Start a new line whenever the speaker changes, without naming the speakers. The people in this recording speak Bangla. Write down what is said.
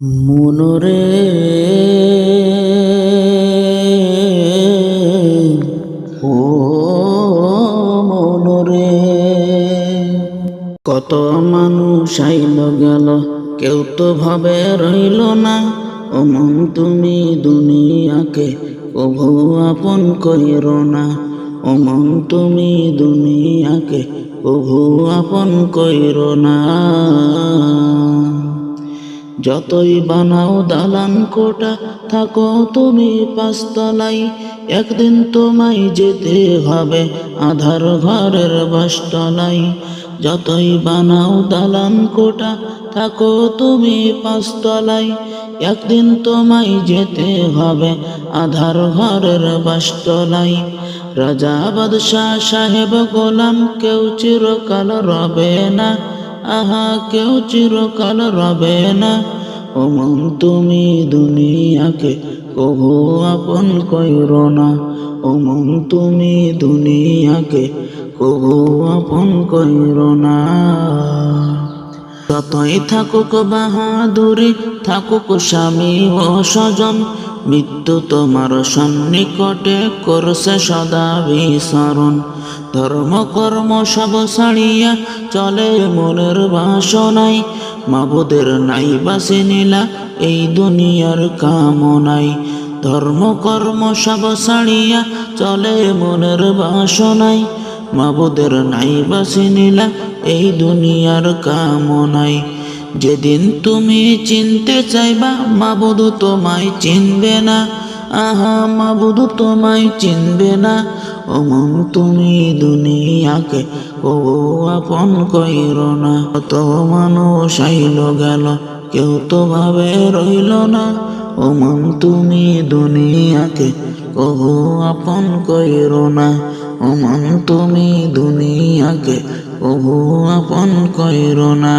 মনরে ও মনরে। কত মানুষ আইল গেল, কেউ তো ভাবে রইল না। ও মন তুমি দুনিয়াকে কভু আপন কইর না। ও মন তুমি দুনিয়াকে কভু আপন কইর না। যতই বানাও দালান কোটা, থাকো তুমি পাঁচতলাই একদিন তোমায় যেতে হবে আধার ঘরের বাসতলাই যতই বানাও দালান কোটা, থাকো তুমি পাঁচতলাই একদিন তোমায় যেতে হবে আধার ঘরের বাসতলাই রাজা বাদশাহ সাহেব গোলাম কেউ চিরকাল রবে না। আহা, কেউ চিরকাল রবে না। ও মন তুমি দুনিয়াকে কভু আপন কইর না। ও মন তুমি দুনিয়াকে কভু আপন কইর না। যতই থাকুক বাহাদুরি, থাকুক স্বামী ও স্বজন মৃত্যু তোমার সন্নিকটে করছে সদা বিসরণ। ধর্ম কর্ম সব ছাড়িয়া চলে মনের বাসনাই। মাবুদের নাই বাসে নিলা এই দুনিয়ার কামনাই। ধর্ম কর্ম সব ছাড়িয়া চলে মনের বাসনাই। মাবুদের নাই বাসে নিলা এই দুনিয়ার কামনাই। যেদিন তুমি চিনতে চাইবা, মাবুদ তোমায় চিনবে না। আহা, মাবুদ তোমায় চিনবে না। অমন তুমি দুনিয়াকে ও আপন কইর না। কত মানুষ আইল গেল, কেউ তো ভাবে রইল না। অমন তুমি দুনিয়াকে কহু আপন কইর না। অমন তুমি দুনিয়াকে কহু আপন কইর না।